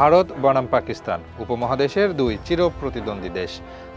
ভারত বনাম পাকিস্তান, উপমহাদেশের দুই চিরপ্রতিদ্বন্দ্বী দেশ।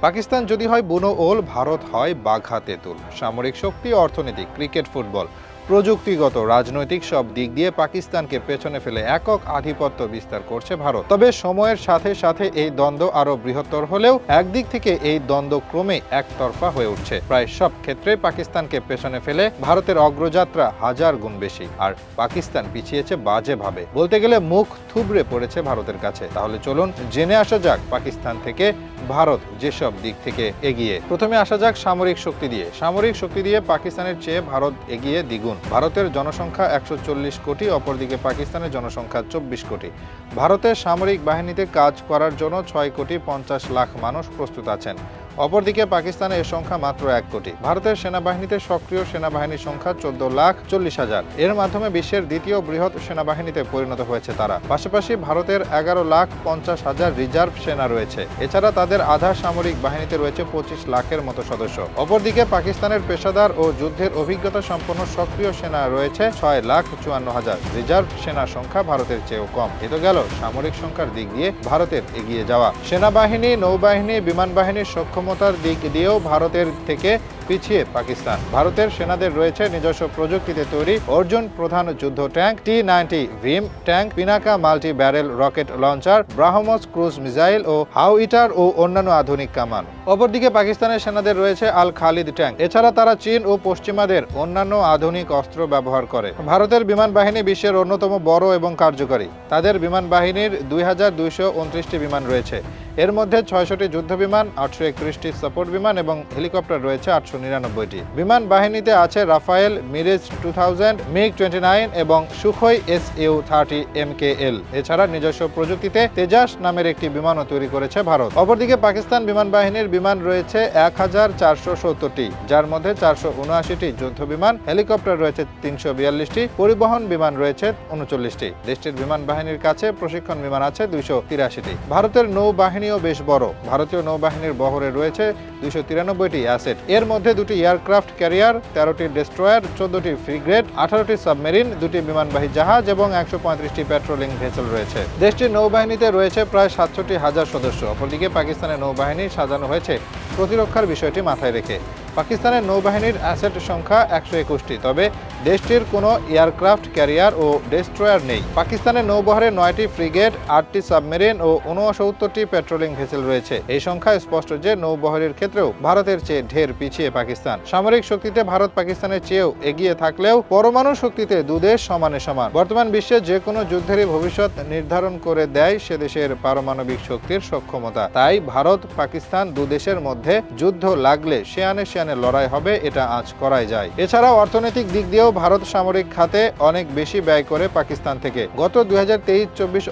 পাকিস্তান যদি হয় বুনো ওল, ভারত হয় বাঘা তেঁতুল। সামরিক শক্তি, অর্থনীতি, ক্রিকেট, ফুটবল। প্রযুক্তিগত রাজনৈতিক সব দিক দিয়ে পাকিস্তানকে পেছনে ফেলে একক আধিপত্য বিস্তার করছে ভারত। তবে সময়ের সাথে সাথে এই দ্বন্দ্ব আরও বৃহত্তর হলেও একদিক থেকে এই দ্বন্দ্ব ক্রমে একতরফা হয়ে উঠছে। প্রায় সব ক্ষেত্রে পাকিস্তানকে পেছনে ফেলে ভারতের অগ্রযাত্রা হাজার গুণ বেশি, আর পাকিস্তান পিছিয়েছে বাজেভাবে। বলতে গেলে মুখ থুবড়ে পড়েছে ভারতের কাছে। তাহলে চলুন জেনে আসা যাক পাকিস্তান থেকে ভারত যেসব দিক থেকে এগিয়ে। প্রথমে আসা যাক সামরিক শক্তি দিয়ে। সামরিক শক্তি দিয়ে পাকিস্তানের চেয়ে ভারত এগিয়ে দ্বিগুণ। ভারতের জনসংখ্যা একশো চল্লিশ কোটি, অপরদিকে পাকিস্তানের জনসংখ্যা চব্বিশ কোটি। ভারতের সামরিক বাহিনীতে কাজ করার জন্য ছয় কোটি পঞ্চাশ লাখ মানুষ প্রস্তুত আছেন। অপরদিকে পাকিস্তানে এর সংখ্যা মাত্র এক কোটি। ভারতের সেনাবাহিনীতে সক্রিয় সেনাবাহিনীর সংখ্যা চোদ্দ লাখ চল্লিশ হাজার। এর মাধ্যমে বিশ্বের দ্বিতীয় বৃহৎ সেনাবাহিনীতে পরিণত হয়েছে তারা। পাশাপাশি ভারতের এগারো লাখ পঞ্চাশ হাজার রিজার্ভ সেনা রয়েছে। এছাড়া তাদের আধা সামরিক বাহিনীতে রয়েছে পঁচিশ লাখের মতো সদস্য। অপরদিকে পাকিস্তানের পেশাদার ও যুদ্ধের অভিজ্ঞতা সম্পন্ন সক্রিয় সেনা রয়েছে ছয় লাখ চুয়ান্ন হাজার। রিজার্ভ সেনা সংখ্যা ভারতের চেয়েও কম। এ তো গেল সামরিক সংখ্যার দিক দিয়ে ভারতের এগিয়ে যাওয়া। সেনাবাহিনী, নৌবাহিনী বিমান বাহিনীর সক্ষমতার দিক দিয়েও ভারতের থেকে পিছিয়ে পাকিস্তান। ভারতের সেনাদের রয়েছে নিজস্ব প্রযুক্তিতে তৈরি অর্জুন প্রধান যুদ্ধ tank, T ninety Bhim tank, Pinaka multi barrel rocket launcher, BrahMos cruise missile ও হাউইটার ও অন্যান্য আধুনিক কামান। অপরদিকে পাকিস্তানের সেনাদের রয়েছে আল খালিদ ট্যাঙ্ক। এছাড়া তারা চীন ও পশ্চিমাদের অন্যান্য আধুনিক অস্ত্র ব্যবহার করে। ভারতের বিমান বাহিনী বিশ্বের অন্যতম বড় এবং কার্যকরী। তাদের বিমান বাহিনীর দুই হাজার দুইশো উনত্রিশটি বিমান রয়েছে। এর মধ্যে ছয়শটি যুদ্ধ বিমান আটশো একত্রিশটি সাপোর্ট বিমান এবং হেলিকপ্টার রয়েছে আটশো নিরানব্বইটি। বিমান বাহিনীতে আছে Rafale Mirage two thousand, MiG twenty nine এবং Sukhoi S U thirty M K L. এছাড়া নিজস্ব প্রযুক্তিতে তেজাস নামের একটি বিমানও তৈরি করেছে ভারত। অপরদিকে পাকিস্তান বিমান বাহিনীর বিমান রয়েছে এক হাজার চারশো সত্তরটি, যার মধ্যে চারশো উনআশিটি যুদ্ধ বিমান, হেলিকপ্টার রয়েছে তিনশো বিয়াল্লিশটি, পরিবহন বিমান রয়েছে উনচল্লিশটি। দেশটির বিমান বাহিনীর কাছে প্রশিক্ষণ বিমান আছে দুইশো তিরাশিটি। ভারতের নৌবাহিনীও বেশ বড়। ভারতীয় নৌবাহিনীর বহরে রয়েছে দুইশো তিরানব্বইটি অ্যাসেট। এর মধ্যে দুটি এয়ারক্রাফট ক্যারিয়ার, তেরোটি ডেস্ট্রয়ার, চোদ্দটি ফ্রিগ্রেড, আঠারোটি সাবমেরিন, দুটি বিমানবাহী জাহাজ এবং একশো পঁয়ত্রিশটি পেট্রোলিং ভেসেল রয়েছে। দেশটির নৌবাহিনীতে রয়েছে প্রায় সাতষট্টি হাজার সদস্য। অপরদিকে পাকিস্তানের নৌবাহিনী সাজানো হয়েছে। প্রতিরক্ষার বিষয়টি মাথায় রেখে পাকিস্তানের নৌবাহিনীর অ্যাসেট সংখ্যা একশো একুশটি, তবে দেশটির কোনো এয়ারক্রাফট ক্যারিয়ার ও ডেস্ট্রয়ার নেই। পাকিস্তানের নৌবহরে নয়টি ফ্রিগেট, আটটি সাবমেরিন ও উনসত্তরটি পেট্রোলিং ভেসেল রয়েছে। এই সংখ্যা স্পষ্ট যে নৌবহরের ক্ষেত্রেও ভারতের চেয়ে ঢের পিছিয়ে পাকিস্তান। সামরিক শক্তিতে ভারত পাকিস্তানের চেয়েও এগিয়ে থাকলেও পরমাণু শক্তিতে দুদেশ সমানে সমান। বর্তমান বিশ্বে যে কোনো যুদ্ধেরই ভবিষ্যৎ নির্ধারণ করে দেয় সে দেশের পারমাণবিক শক্তির সক্ষমতা। তাই ভারত পাকিস্তান দুদেশের মধ্যে যুদ্ধ লাগলে সেয়ানে সেয়ানে লড়াই হবে, এটা আজ করাই যায়। এছাড়াও অর্থনৈতিক দিক দিয়েও ভারত সামরিক খাতে অনেক বেশি ব্যয় করে পাকিস্তান থেকে। গত দুই হাজার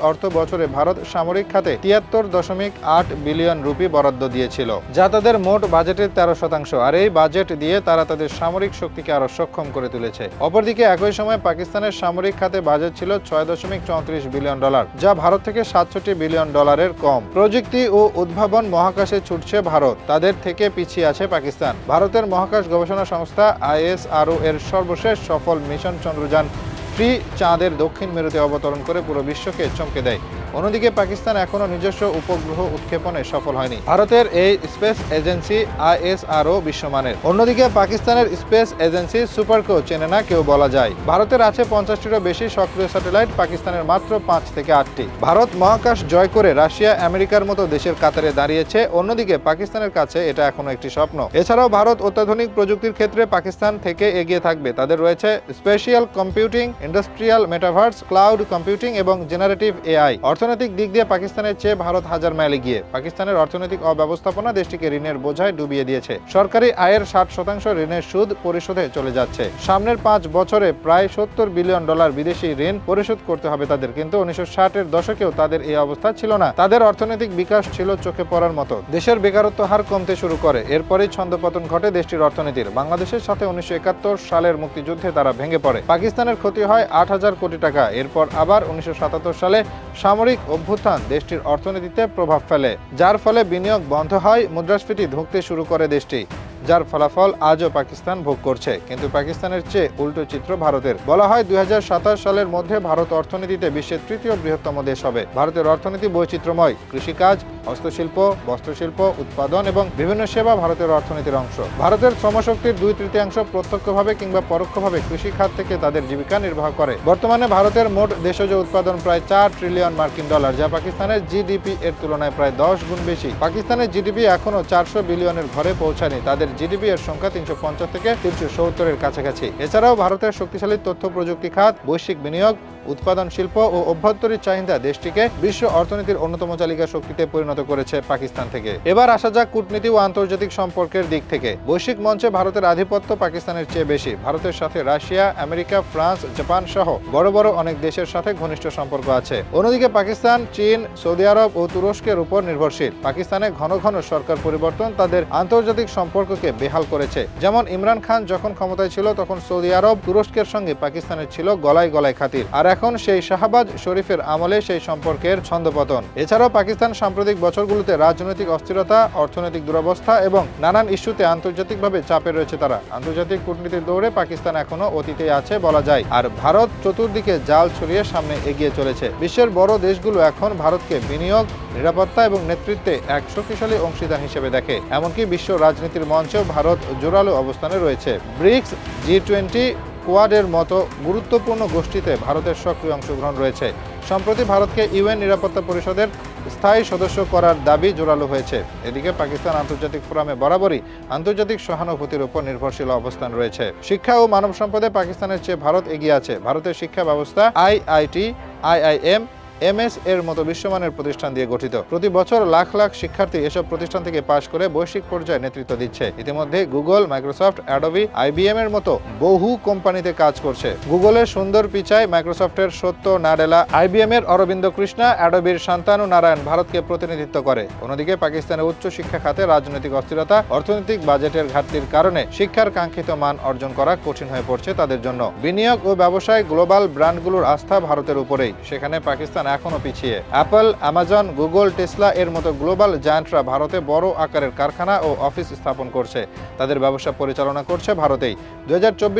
অর্থ বছরে ভারত সামরিক খাতে তিয়াত্তর দশমিক আট বিলিয়ন রুপি বরাদ্দ দিয়েছিল। যা তাদের মোট বাজেটের তেরো শতাংশ। আর এই বাজেট দিয়ে তারা তাদের সামরিক শক্তিকে আরও সক্ষম করে তুলেছে। অপরদিকে একই সময় পাকিস্তানের সামরিক খাতে বাজেট ছিল ছয় দশমিক চৌত্রিশ বিলিয়ন ডলার, যা ভারত থেকে সাতষট্টি বিলিয়ন ডলারের কম। প্রযুক্তি ও উদ্ভাবন মহাকাশে ছুটছে ভারত। তাদের থেকে পিছিয়ে আছে পাকিস্তান। ভারতের মহাকাশ গবেষণা সংস্থা আইএসআরও এর সর্বশেষ সফল মিশন চন্দ্রযান ফ্রি চাঁদের দক্ষিণ মেরুতে অবতরণ করে পুরো বিশ্বকে চমকে দেয়। অন্যদিকে পাকিস্তান এখনও নিজস্ব উপগ্রহ উৎক্ষেপণে সফল হয়নি। ভারতের এই স্পেস এজেন্সি আইএসআরও বিশ্বমানের। অন্যদিকে পাকিস্তানের স্পেস এজেন্সি সুপারকো চেনে না, কেউ বলা যায়। ভারতের আছে পঞ্চাশটিরও বেশি সক্রিয় স্যাটেলাইট, পাকিস্তানের মাত্র পাঁচ থেকে আটটি। ভারত মহাকাশ জয় করে রাশিয়া, আমেরিকার মতো দেশের কাতারে দাঁড়িয়েছে। অন্যদিকে পাকিস্তানের কাছে এটা এখনও একটি স্বপ্ন। এছাড়াও ভারত অত্যাধুনিক প্রযুক্তির ক্ষেত্রে পাকিস্তান থেকে এগিয়ে থাকবে। তাদের রয়েছে spatial computing, industrial metaverse, cloud computing এবং জেনারেটিভ এআই। অর্থনৈতিক দিক দিয়ে পাকিস্তানের চেয়ে ভারত হাজার মাইল এগিয়ে পাকিস্তানের অর্থনৈতিক অব্যবস্থাপনা দেশটিকে ঋণের বোঝায় ডুবিয়ে দিয়েছে। সরকারি আয়ের ষাট শতাংশ ঋণের সুদ পরিশোধে চলে যাচ্ছে। সামনের পাঁচ বছরে প্রায় সত্তর বিলিয়ন ডলার বিদেশি ঋণ পরিশোধ করতে হবে তাদের, কিন্তু উনিশশো ষাটের দশকেও তাদের এই অবস্থা ছিল না। তাদের অর্থনৈতিক বিকাশ ছিল চোখে পড়ার মতো। দেশের বেকারত্ব হার কমতে শুরু করে। এরপরই ছন্দপতন ঘটে দেশটির অর্থনীতির। বাংলাদেশের সাথে উনিশশো একাত্তর সালের মুক্তিযুদ্ধে তারা ভেঙে পড়ে। পাকিস্তানের ক্ষতি হয় আট হাজার কোটি টাকা। এরপর আবার উনিশশো সাতাত্তর সালে সামরিক অভ্যুত্থান দেশটির অর্থনীতিতে প্রভাব ফেলে, যার ফলে বিনিয়োগ বন্ধ হয়, মুদ্রাস্ফীতি ধুঁকতে শুরু করে দেশটি। যার ফলাফল আজও পাকিস্তান ভোগ করছে। কিন্তু পাকিস্তানের চেয়ে উল্টো চিত্র ভারতের। বলা হয় দুই হাজার সাতাশ সালের মধ্যে ভারত অর্থনীতিতে বিশ্বের তৃতীয় বৃহত্তম দেশ হবে। ভারতের অর্থনীতি বৈচিত্র্যময়। কৃষিকাজ, হস্তশিল্প, বস্ত্রশিল্প, উৎপাদন এবং বিভিন্ন সেবা ভারতের অর্থনীতির অংশ। ভারতের শ্রমশক্তির দুই তৃতীয়াংশ প্রত্যক্ষভাবে কিংবা পরোক্ষভাবে কৃষি খাত থেকে তাদের জীবিকা নির্বাহ করে। বর্তমানে ভারতের মোট দেশজ উৎপাদন প্রায় চার ট্রিলিয়ন মার্কিন ডলার যা পাকিস্তানের জিডিপি এর তুলনায় প্রায় দশ গুণ বেশি। পাকিস্তানের জিডিপি এখনও চারশো বিলিয়নের ঘরে পৌঁছায়নি। তাদের জিডিপি এর সংখ্যা তিনশো পঞ্চাশ থেকে তিনশো সত্তরের কাছাকাছি। এছাড়াও ভারতের শক্তিশালী তথ্য প্রযুক্তি খাত, বৈশ্বিক বিনিয়োগ উৎপাদন শিল্প ও অভ্যন্তরীণ চাহিদা দেশটিকে বিশ্ব অর্থনীতির অন্যতম চালিকা শক্তিতে পরিণত করেছে পাকিস্তান থেকে। এবার আসা যাক কূটনীতি ও আন্তর্জাতিক সম্পর্কের দিক থেকে। বৈশ্বিক মঞ্চে ভারতের আধিপত্য পাকিস্তানের চেয়ে বেশি। ভারতের সাথে রাশিয়া, আমেরিকা, ফ্রান্স, জাপান সহ বড় বড় অনেক দেশের সাথে ঘনিষ্ঠ সম্পর্ক আছে। অন্যদিকে পাকিস্তান, চীন, সৌদি আরব ও তুরস্কের উপর নির্ভরশীল। পাকিস্তানে ঘন ঘন সরকার পরিবর্তন তাদের আন্তর্জাতিক সম্পর্ককে বেহাল করেছে। যেমন ইমরান খান যখন ক্ষমতায় ছিল, তখন সৌদি আরব তুরস্কের সঙ্গে পাকিস্তানের ছিল গলায় গলায় খাতির। আর এখন সেই শাহবাজ শরীফের আমলে সেই সম্পর্কের ছন্দপতন। এছাড়াও পাকিস্তান সাম্প্রতিক বছরগুলোতে রাজনৈতিক অস্থিরতা, অর্থনৈতিক দুরবস্থা এবং নানান ইস্যুতে আন্তর্জাতিকভাবে চাপে রয়েছে তারা। আন্তর্জাতিক কূটনীতির দৌড়ে পাকিস্তান এখনও অতীতে আছে বলা যায়। আর ভারত চতুর্দিকে জাল ছড়িয়ে সামনে এগিয়ে চলেছে। বিশ্বের বড় দেশগুলো এখন ভারতকে বিনিয়োগ, নিরাপত্তা এবং নেতৃত্বে এক শক্তিশালী অংশীদার হিসেবে দেখে। এমনকি বিশ্ব রাজনীতির মঞ্চেও ভারত জোরালো অবস্থানে রয়েছে। ব্রিক্স জি টোয়েন্টি কোয়াডের মতো গুরুত্বপূর্ণ গোষ্ঠীতে ভারতের সক্রিয় অংশগ্রহণ রয়েছে। সম্প্রতি ভারতকে ইউএন নিরাপত্তা পরিষদের স্থায়ী সদস্য করার দাবি জোরালো হয়েছে। এদিকে পাকিস্তান আন্তর্জাতিক ফোরামে বরাবরই আন্তর্জাতিক সহানুভূতির উপর নির্ভরশীল অবস্থান রয়েছে। শিক্ষা ও মানব সম্পদে পাকিস্তানের চেয়ে ভারত এগিয়ে আছে। ভারতের শিক্ষা ব্যবস্থা আইআইটি, আইআইএম এমএস এর মতো বিশ্বমানের প্রতিষ্ঠান দিয়ে গঠিত। প্রতি বছর লাখ লাখ শিক্ষার্থী এসব প্রতিষ্ঠান থেকে পাশ করে বৈশ্বিক পর্যায়ে নেতৃত্ব দিচ্ছে। ইতিমধ্যে গুগল, মাইক্রোসফট, অ্যাডোবি, আইবিএম এর মতো বহু কোম্পানিতে কাজ করছে। গুগলের সুন্দর পিচাই মাইক্রোসফটের সত্য নাডেলা, আইবিএম এর অরবিন্দ কৃষ্ণা, অ্যাডোবির শান্তানু নারায়ণ ভারতকে প্রতিনিধিত্ব করে। অন্যদিকে পাকিস্তানের উচ্চ শিক্ষা খাতে রাজনৈতিক অস্থিরতা, অর্থনৈতিক বাজেটের ঘাটতির কারণে শিক্ষার কাঙ্ক্ষিত মান অর্জন করা কঠিন হয়ে পড়ছে তাদের জন্য। বিনিয়োগ ও ব্যবসায় গ্লোবাল ব্র্যান্ডগুলোর আস্থা ভারতের উপরেই। সেখানে পাকিস্তান এখনও পিছিয়ে। অ্যাপল অ্যামাজন গুগল টেসলা এর মতো গ্লোবাল জায়ান্টরা ভারতে বড় আকারের কারখানা ও অফিস স্থাপন করছে। তাদের ব্যবসা পরিচালনা করছে ভারতেই। দু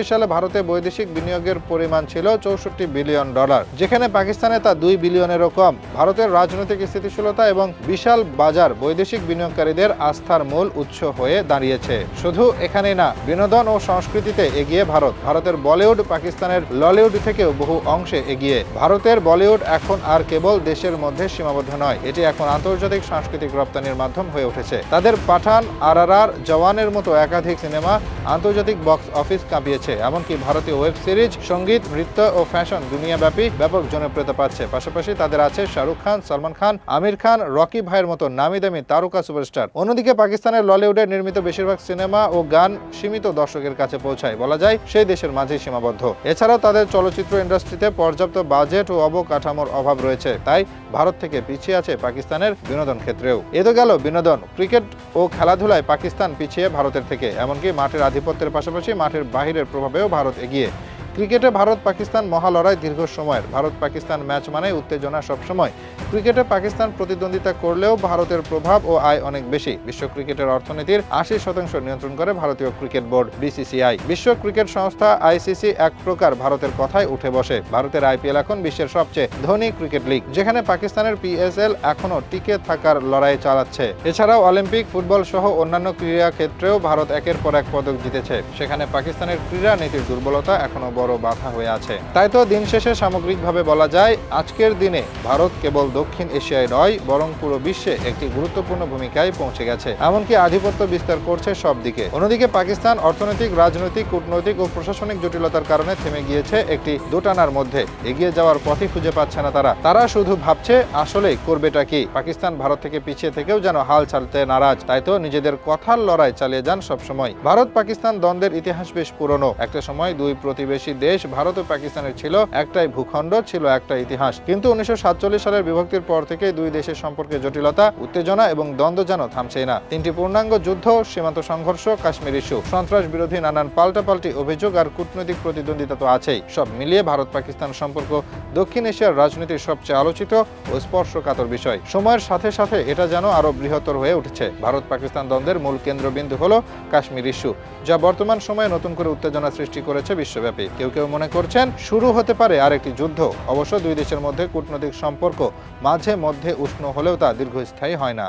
সালে ভারতে বৈদেশিক বিনিয়োগের পরিমাণ ছিল চৌষট্টি বিলিয়ন ডলার, যেখানে পাকিস্তানে তা দুই বিলিয়নেরও কম। ভারতের রাজনৈতিক স্থিতিশীলতা এবং বিশাল বাজার বৈদেশিক বিনিয়োগকারীদের আস্থার মূল উৎস হয়ে দাঁড়িয়েছে। শুধু এখানে না, বিনোদন ও সংস্কৃতিতে এগিয়ে ভারত। ভারতের বলিউড পাকিস্তানের ললিউড থেকেও বহু অংশে এগিয়ে। ভারতের বলিউড এখন আর কেবল দেশের মধ্যে সীমাবদ্ধ নয়, এটি এখন আন্তর্জাতিক সাংস্কৃতিক রপ্তানির মাধ্যম হয়ে উঠেছে। তাদের পাঠান আরআরআর জওয়ানের মতো একাধিক সিনেমা আন্তর্জাতিক বক্স অফিস কাঁপিয়েছে, এমনকি ভারতীয় ওয়েব সিরিজ, সংগীত, নৃত্য ও ফ্যাশন দুনিয়াব্যাপী ব্যাপক জনপ্রিয়তা পাচ্ছে। পাশাপাশি তাদের আছে শাহরুখ খান, সালমান খান, আমির খান, রকি ভাইয়ের মতো নামি দামি তারকা সুপারস্টার। অন্যদিকে পাকিস্তানের ললিউডে নির্মিত বেশিরভাগ সিনেমা ও গান সীমিত দর্শকের কাছে পৌঁছায়। বলা যায়, সেই দেশের মাঝেই সীমাবদ্ধ। এছাড়াও তাদের চলচ্চিত্র ইন্ডাস্ট্রিতে পর্যাপ্ত বাজেট ও অবকাঠামোর অভাব রয়েছে। তাই ভারত থেকে পিছিয়ে আছে পাকিস্তানের বিনোদন ক্ষেত্রেও। এ তো গেল বিনোদন, ক্রিকেট ও খেলাধুলায় পাকিস্তান পিছিয়ে ভারতের থেকে। এমনকি মাঠের আধিপত্যের পাশাপাশি মাঠের বাহিরের প্রভাবেও ভারত এগিয়ে। ক্রিকেটে ভারত পাকিস্তান মহালড়াই দীর্ঘ সময়ের। ভারত পাকিস্তান ম্যাচ মানে উত্তেজনা সবসময়। ক্রিকেটে পাকিস্তান প্রতিদ্বন্দ্বিতা করলেও ভারতের প্রভাব ও আয় অনেক বেশি। বিশ্ব ক্রিকেটের অর্থনীতির আশি শতাংশ নিয়ন্ত্রণ করে ভারতীয় ক্রিকেট বোর্ড, বিসিসিআই। বিশ্ব ক্রিকেট সংস্থা আইসিসি এক প্রকার ভারতের কথায় উঠে বসে। ভারতের আইপিএল এখন বিশ্বের সবচেয়ে ধনী ক্রিকেট লিগ, যেখানে পাকিস্তানের পিএসএল এখনও টিকে থাকার লড়াই চালাচ্ছে। এছাড়াও অলিম্পিক, ফুটবল সহ অন্যান্য ক্রীড়া ক্ষেত্রেও ভারত একের পর এক পদক জিতেছে। সেখানে পাকিস্তানের ক্রীড়া নীতির দুর্বলতা এখনও বড় বাধা হয়ে আছে। তাই তো দিন শেষে সামগ্রিকভাবে বলা যায়, আজকের দিনে ভারত কেবল দক্ষিণ এশিয়ায় নয়, বরং পুরো বিশ্বে একটি গুরুত্বপূর্ণ ভূমিকায় পৌঁছে গেছে। এমনকি আধিপত্য বিস্তার করছে সব দিকে। অন্যদিকে পাকিস্তান অর্থনৈতিক, রাজনৈতিক, কূটনৈতিক ও প্রশাসনিক জটিলতার কারণে থেমে গিয়েছে একটি দোটানার মধ্যে। এগিয়ে যাওয়ার পথই খুঁজে পাচ্ছে না তারা। তারা শুধু ভাবছে, আসলে করবেটা কি? পাকিস্তান ভারত থেকে পিছিয়ে থেকেও যেন হাল ছাড়তে নারাজ। তাই তো নিজেদের কথার লড়াই চালিয়ে যান সবসময়। ভারত পাকিস্তান দ্বন্দ্বের ইতিহাস বেশ পুরনো। একটা সময় দুই প্রতিবেশী দেশ, ভারত ও পাকিস্তানের ছিল একটাই ভূখণ্ড, ছিল একটা ইতিহাস। কিন্তু উনিশশো সাতচল্লিশ সালের বিভক্তির পর থেকে দুই দেশের সম্পর্কে জটিলতা, উত্তেজনা এবং দ্বন্দ্ব যেন থামছেই না। তিনটি পূর্ণাঙ্গ যুদ্ধ, সীমান্ত সংঘর্ষ, কাশ্মীর ইস্যু সন্ত্রাস বিরোধী নানান পাল্টাপাল্টি অভিযোগ আর কূটনৈতিক প্রতিদ্বন্দ্বিতা তো আছেই। সব মিলিয়ে ভারত পাকিস্তান সম্পর্ক দক্ষিণ এশিয়ার রাজনীতির সবচেয়ে আলোচিত ও স্পর্শকাতর বিষয়। সময়ের সাথে সাথে এটা যেন আরও বৃহত্তর হয়ে উঠেছে। ভারত পাকিস্তান দ্বন্দ্বের মূল কেন্দ্রবিন্দু হল কাশ্মীর ইস্যু, যা বর্তমান সময়ে নতুন করে উত্তেজনা সৃষ্টি করেছে বিশ্বব্যাপী। কেউ কেউ মনে করছেন শুরু হতে পারে আরেকটি যুদ্ধ। অবশ্য দুই দেশের মধ্যে কূটনৈতিক সম্পর্ক মাঝে মধ্যে উষ্ণ হলেও তা দীর্ঘস্থায়ী হয় না।